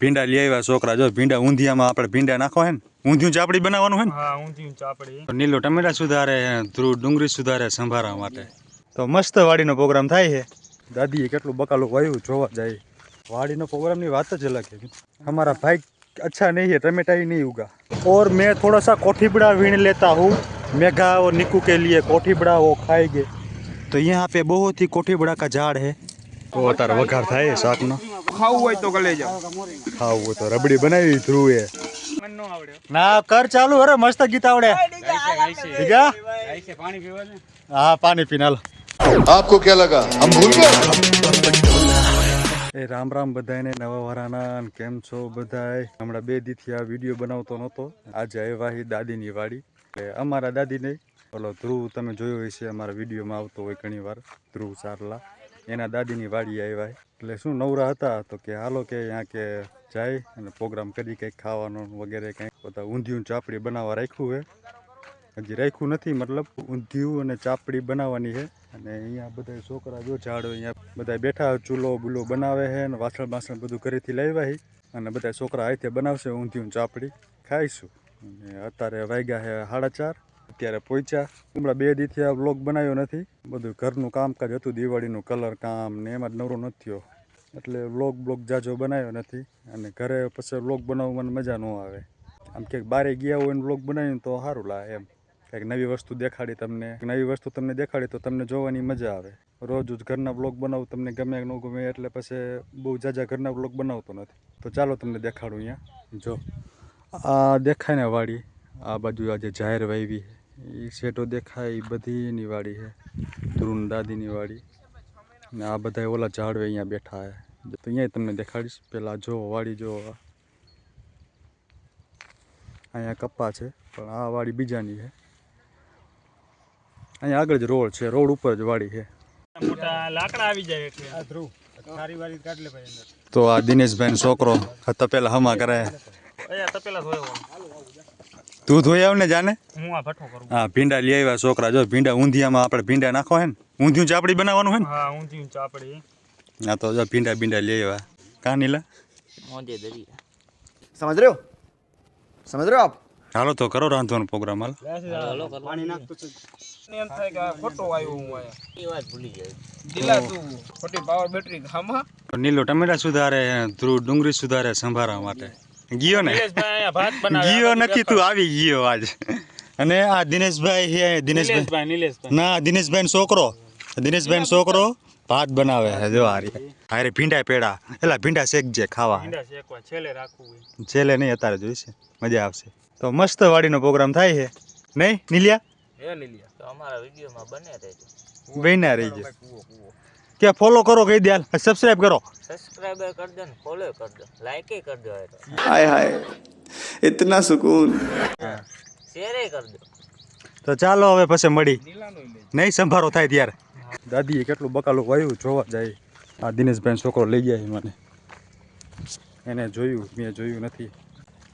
ભીંડા લઈ આવ્યા છોકરા જો ભીંડા ઊંધિયામાં આપણે ભીંડા નાખો હે ને ઊંધિયું ચાપડી બનાવવાનું હે ને હા ઊંધિયું ચાપડી તો નીલો ટમેટા સુધારે ધ્રુવ ડુંગળી સુધારે સંભારા માટે તો મસ્ત વાડીનો પ્રોગ્રામ થાય છે દાદીએ કેટલું બકાલું વાયું જોવા જાય વાડીનો પ્રોગ્રામની વાત જ અલગ है हमारा भाई अच्छा नहीं है टमाटा ही नहीं उगा और मैं थोड़ा सा कोठीबड़ा वीण लेता हूँ मेघा और निकू के लिए कोठीबड़ा वो खाएंगे तो यहाँ पे बहुत ही कोठीबड़ा का झाड़ है તો અત્યારે વઘાર થાય શાકનો? ખાવું હોય તો ગલે જાવ ખાવું હોય તો રબડી બનાવી ધ્રુવ એ. ના કર ચાલુ અરે મસ્ત ગીત આવડે. હા? પાણી પીનાલ આપકો ક્યાં લગા? હમ ભૂલ એ રામ રામ બધાને નવા વરાના કેમ છો બધાએ હમણાં બે દીથી આ વીડિયો બનાવતો નહોતો. આજે આવ્યા હી દાદીની વાડી. એટલે અમારા દાદીને. ઓલો ધ્રુવ તમે જોયો હશે અમારા વિડીયોમાં આવતો હોય ઘણી વાર ધ્રુવ ચારલા. એના દાદીની વાડી આવ્યા એટલે શું નવરા હતા તો કે હાલો કે અહીંયા કે જાય અને પ્રોગ્રામ કરી કંઈક ખાવાનો વગેરે કંઈક. બધા ઊંધિયું ચાપડી બનાવવા રાખ્યું છે. હજી રાખ્યું નથી, મતલબ ઊંધિયું અને ચાપડી બનાવવાની છે. અને અહીંયા બધા છોકરા જો ઝાડો અહીંયા બધા બેઠા ચૂલો બુલો બનાવે છે અને વાસણ બાસણ બધું ઘરેથી લાવ્યા અને બધા છોકરા હાથે બનાવશે ઊંધિયું ચાપડી. ખાઈશું. અને અત્યારે વાગ્યા છે સાડા ચાર. અત્યારે પહોંચ્યા હમણાં બે દીથી આ બ્લોગ બનાવ્યો નથી. બધું ઘરનું કામકાજ હતું, દિવાળીનું કલર કામ ને એમાં જ નવરો નથી થયો. એટલે વ્લોગ બ્લોગ જાજો બનાવ્યો નથી. અને ઘરે પછી વ્લોગ બનાવવામાં મજા ન આવે. આમ ક્યાંક બારે ગયા હોય ને વ્લોગ બનાવીને તો સારું લાગે એમ. કંઈક નવી વસ્તુ દેખાડી તમને નવી વસ્તુ તમને દેખાડી તો તમને જોવાની મજા આવે. રોજ જ ઘરના બ્લોગ બનાવું, તમને ગમે ન ગમે એટલે પછી બહુ જાજા ઘરના બ્લોગ બનાવતો નથી. તો ચાલો તમને દેખાડું અહીંયા. જો, આ દેખાય ને વાડી. આ બાજુ આજે જાહેર વાવી એ શેટો દેખાય એ બધીની વાડી છે ધ્રુન દાદીની વાડી. ને આ બધા ઓલા ઝાડવે અહીંયા બેઠા છે. તો અહીંયા તમને દેખાડીશ. પેલા જો વાડી જો. અહીંયા કપ્પા છે પણ આ વાડી બીજાની છે. અહીંયા આગળ જ રોડ છે રોડ ઉપર જ વાડી છે. લાકડા આવી જાય એટલે. સારી વારી કાઢ લે ભાઈ અંદર. તો આ દિનેશભાઈ છોકરો હતા પેલા હમા કરે. તપેલા તું ધોઈ આવ ને જાને. હું આ ભઠ્ઠો કરું. હા ભીંડા લઈ આવ્યા છોકરા. જો ભીંડા ઊંધિયામાં આપણે ભીંડા નાખો હે ને. ઊંધિયું ચાપડી બનાવવાનું હે હા ઊંધિયું ચાપડી. ના તો જો ભીંડા ભીંડા લઈ આવ્યા. કાં નીલા? સમજ રહ્યો? સમજ રહ્યો આપ? હાલો તો કરો રાંધવાનો પ્રોગ્રામ હાલ. એમ થાય કે ખોટો આવ્યો હું આયા. દિલા તું ખોટી પાવર બેટરી ખામાં નીલો ટમેટા સુધારે ધ્રુવ ડુંગળી સુધારે સંભારા માટે. ગયો ને? ગયો નથી તું આવી ગયો આજ. અને આ દિનેશભાઈ હે દિનેશભાઈ. ના દિનેશભાઈ છોકરો. દિનેશભાઈ છોકરો ભાત બનાવે છે જો હારી. હારે ભીંડા પેડા. એલા ભીંડા શેકજે ખાવા. છેલ્લે નહીં અત્યારે જોઈશે. મજા આવશે. તો મસ્ત વાડીનો પ્રોગ્રામ થાય છે. નહીં નીલિયા? બન્યા રહી જાય કે ફોલો કરો કહી દે સબસ્ક્રાઇબ કરો. સબસ્ક્રાઇબ કરી દો ફોલો કરી દો. લાઈક કરી દો હાય હાય. ઇતના સુકૂન. શેર કરી દો. તો ચાલો હવે પછી મળી. નહીં સંભારો થાય ત્યારે. દાદીએ કેટલું બકાલું વાયું જોવા જાય. આ દિનેશભાઈ છોકરો લઈ ગયા મને. એને જોયું મેં જોયું નથી.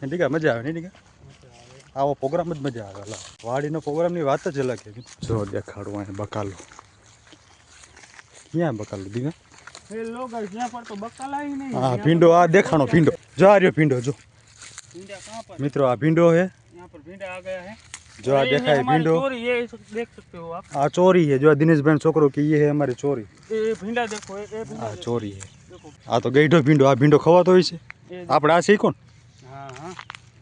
ટીકા મજા આવે નહીં ટીકા આવો પ્રોગ્રામ જ મજા આવે. વાડીનો પ્રોગ્રામની વાત જ અલગ છે. જો દેખાડું અહીં બકાલું. ક્યાં બકાલ દીધા હેલો ગાઈસ ભીંડો આ દેખાણો ભીંડો જો આ ભીંડો જો. મિત્રો આ ભીંડો હે. જો આ દેખાય ભીંડો. આ ચોરી હે. જો દિનેશભાઈ છોકરો કે એ હે અમારી ચોરી. આ ચોરી હે. આ તો ગઈઢો ભીંડો આ ભીંડો ખવાતો હોય છે. આપણે આ શીખો ને. હા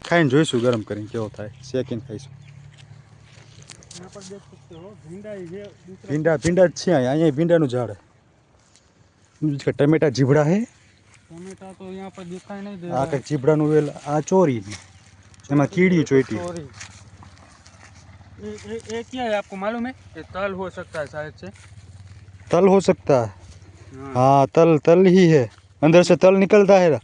ખાઈને જોઈશું ગરમ કરીને કેવો થાય. શેકીને ખાઈશું. यहाँ पर देख सकते हो भींडा ही है दूसरा ભીંડા ભીંડા જ છે અહીંયા અહીંયા ભીંડાનું ઝાડ છે ટમેટા જીભડા છે टमाटा तो यहाँ पर दिखाई नहीं दे આ रहा है કંઈક જીભડાનું વેલ આ ચોરી એમાં કીડી ચોઈટી चोरी ये ये ये क्या है आपको मालूम है ये तल हो सकता है शायद से तल हो सकता है हाँ हाँ तल तल ही है अंदर से तल निकलता है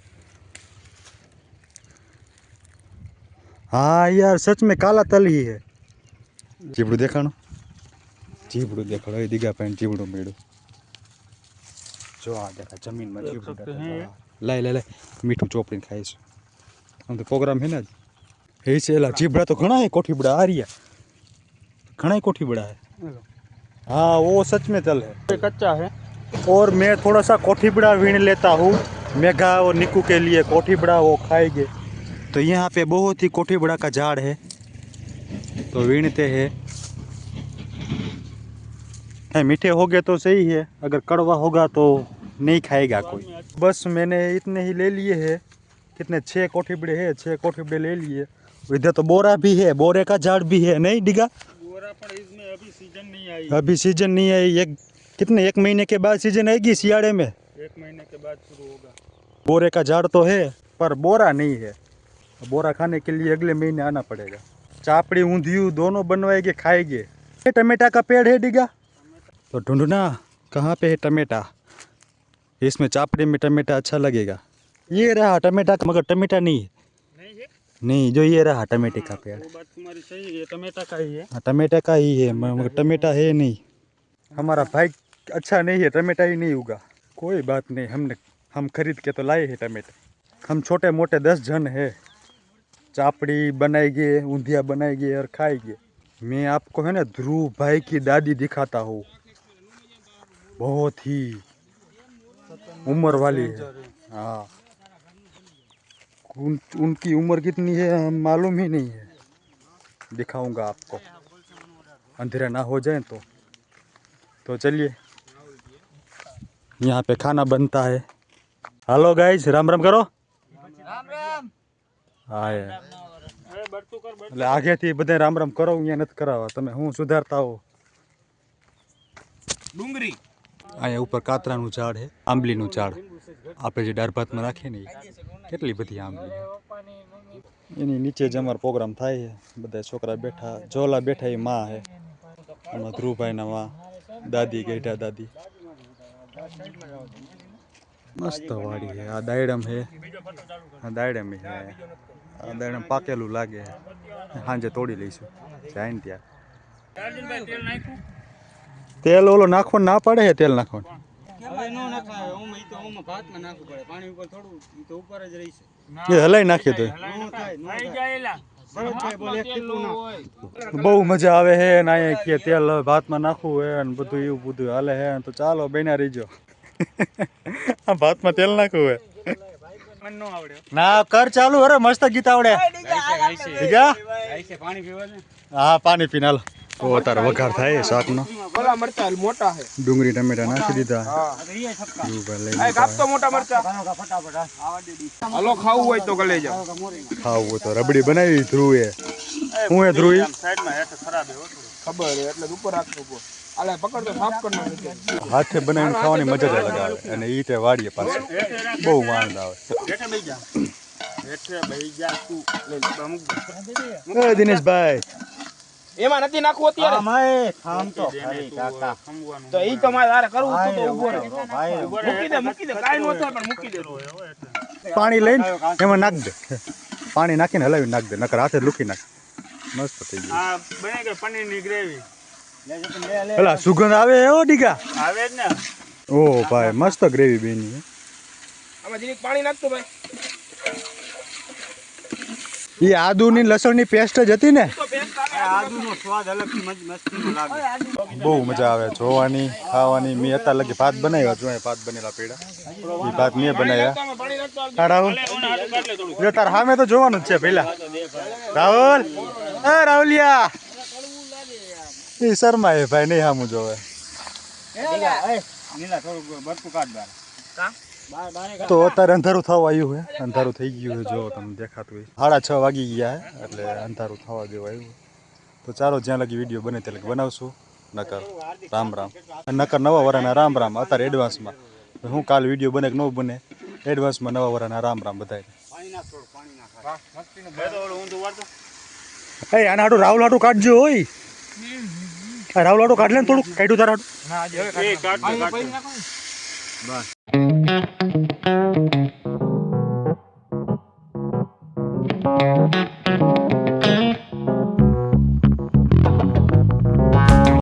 हाँ यार सच में काला तल ही है જીબડું દેખાણું જીબડું દેખાડો એ દીગા પાઈને જીબડું મેળું જો આ દેખા જમીનમાં દેખ જીબડું सकते हैं દેખાય. લાય લાય લાય મીઠું ચોપડીને ખાઈશું આમ તો પ્રોગ્રામ હે ને આજ. હે છે એલા જીબડા તો ઘણા હે કોઠીબડા આ રહ્યા ઘણા કોઠીબડા હે हेलो। हाँ वो सच में तल है ये कच्चा है और मैं थोड़ा सा कोठीबड़ा वीण लेता हूँ मेघा और निकू के लिए कोठी बड़ा वो खाएंगे तो यहाँ पे बहुत ही कोठी बड़ा का झाड़ है तो वीणते हैं है, मीठे हो गए तो सही है अगर कड़वा होगा तो नहीं खाएगा कोई। बस मैंने इतने ही ले लिए हैं कितने छः कोठीबड़े हैं छः कोठीबड़े ले लिए। इधर तो बोरा भी है बोरे का झाड़ भी है नहीं डिगा? बोरा पर इसमें अभी सीज़न नहीं आई। अभी सीज़न नहीं है एक कितने एक महीने के बाद सीज़न आएगी सियाड़े में? एक महीने के बाद शुरू होगा। बोरे का झाड़ तो है पर बोरा नहीं है। बोरा खाने के लिए अगले महीने आना पड़ेगा। चापड़ी ऊंधियू दोनों बनवाएँगे खाएँगे। टमेटा का पेड़ है डिगा? तो ढूंढना कहाँ पे है टमेटा? इसमें चापड़ी में टमेटा अच्छा लगेगा। ये रहा टमेटा का मगर टमेटा नहीं है। नहीं जो ये रहा टमेटे का पेड़। वो बात तुम्हारी सही है टमेटा का ही है। हाँ टमेटा का ही है मगर टमेटा है नहीं। हमारा भाई अच्छा नहीं है टमेटा ही नहीं उगा। कोई बात नहीं हमने हम खरीद के तो लाए हैं टमेटा। हम छोटे मोटे दस जन है। चापड़ी बनाएँगे ऊंधिया बनाएँगे और खाएँगे मैं आपको है ना ध्रुव भाई की दादी दिखाता हूँ। बहुत ही उम्र वाली है हाँ उन, उनकी उम्र कितनी है हम मालूम ही नहीं है दिखाऊंगा आपको अंधेरा ना हो जाए तो तो चलिए यहाँ पे खाना बनता है हेलो गाइस राम राम કરો હા એ. અરે બરતું કર બરતું એટલે આગેથી બધે રામ રામ કરો અહીંયા નથી કરાવવા તમે હું સુધારતા હો ડુંગળી અહીંયા ઉપર કાતરાનું ઝાડ છે, આંબલીનું ઝાડ. આપણે જે દાળ ભાતમાં રાખીએ ને કેટલી બધી આંબલી એની નીચે જ અમારો પ્રોગ્રામ થાય છે. બધા છોકરા બેઠા જોલા બેઠા એ માં છે. એમાં ધ્રુવભાઈના માં, દાદી ગઈઢા દાદી. મસ્ત વાડી છે. આ દાયડમ છે. આ દાયડમ છે. આ દાયડમ પાકેલું લાગે સાંજે તોડી લઈશું. જાય ને ત્યાં. તેલ ઓલો નાખવાનું ના પડે છે તેલ નાખવાનું? હવે નો નખાય ઓમ ઈ તો ઓમ ભાતમાં નાખવું પડે. પાણી ઉપર થોડું ઈ તો ઉપર જ રહેશે એ હલાઈ નાખીએ તો. બહુ મજા આવે હે ને અહીંયા કે તેલ ભાતમાં નાખવું હે ને બધું એવું બધું હાલે હે તો ચાલો બેના રહીજો. આ ભાતમાં તેલ નાખવું હે. મને નો આવડે ના કર ચાલુ અરે મસ્ત ગીત આવડે. ઠીક હે? પાણી પીવા હા પાણી પીને હાલો. તો અત્યારે વઘાર થાય શાકનો. ભલા મરચા મોટા છે. ડુંગળી ટમેટા નાખી દીધા. હા. કાપતો મોટા મરચા. હાલો ખાવું હોય તો ગલે જાવ ખાવું હોય તો રબડી બનાવી ધ્રુવે. હું એ ધ્રુવી? સાઈડમાં હેઠ ખરાબ ખબર એટલે ઉપર રાખવું પડે. આલે પકડ તો સાફ કરી હાથે બનાવીને ખાવાની મજા જ અલગ આવે. અને એ તે વાડીએ પાછું બહુ વાંધ આવે. હેઠે બેહી જા. હેઠે બેહી જા તું. લે અમુક દિનેશભાઈ એમાં નથી નાખવું અત્યારે. ખમવાનું તો. ઈ તો મારે આરે કરવું હતું તો ઊભો રહે. મૂકી દે મૂકી દે કાઈ નો થાય પણ મૂકી દે. પાણી લઈને એમાં નાખ દે પાણી નાખીને હલાવી નાખ દે નકર હાથે લુકી નાખ. મસ્ત થઈ ગયું. આ બને કે પનીરની ગ્રેવી પેલા સુગંધ આવે એવો ડીગા? આવે જ ને. ઓ ભાઈ મસ્ત ગ્રેવી બેની હે. આમાં જીરીક પાણી નાખતો ભાઈ. ઈ આદુની લસણની પેસ્ટ જ હતી ને? બહુ મજા આવે જોવાની ખાવાની. મેં અત્યાર લગી ભાત બનાવ્યા જો ભાત બનેલા પેડા એ ભાત મેં બનાવ્યા. રાહુલ. ઓને હાથું કાઢ લે થોડું જો તાર સામે તો જોવાનું જ છે પેલા. રાહુલ. એ રાહુલિયા. એ શર્મા એ ભાઈ નહીં સામું જોવે નીલા થોડું બરતું કાઢ બાર. તો અત્યારે અંધારું થવા આવ્યું હે અંધારું થઈ ગયું છે જો તમને દેખાતું હોય. સાડા છ વાગી ગયા હે એટલે અંધારું થવા જેવું આવ્યું. તો ચાલો જ્યાં લગી વીડિયો બને ત્યાં લગી બનાવશું. નકર રામ રામ. નકર નવા વરાના રામ રામ. અત્યારે એડવાન્સમાં હું કાલ વીડિયો બને કે ન બને એડવાન્સમાં નવા વરાના રામ રામ બધાને એ આના હાટું રાહુલ હાટું કાઢજો હોય રાહુલ આટું કાઢ લે ને થોડું કાઢ્યું તારા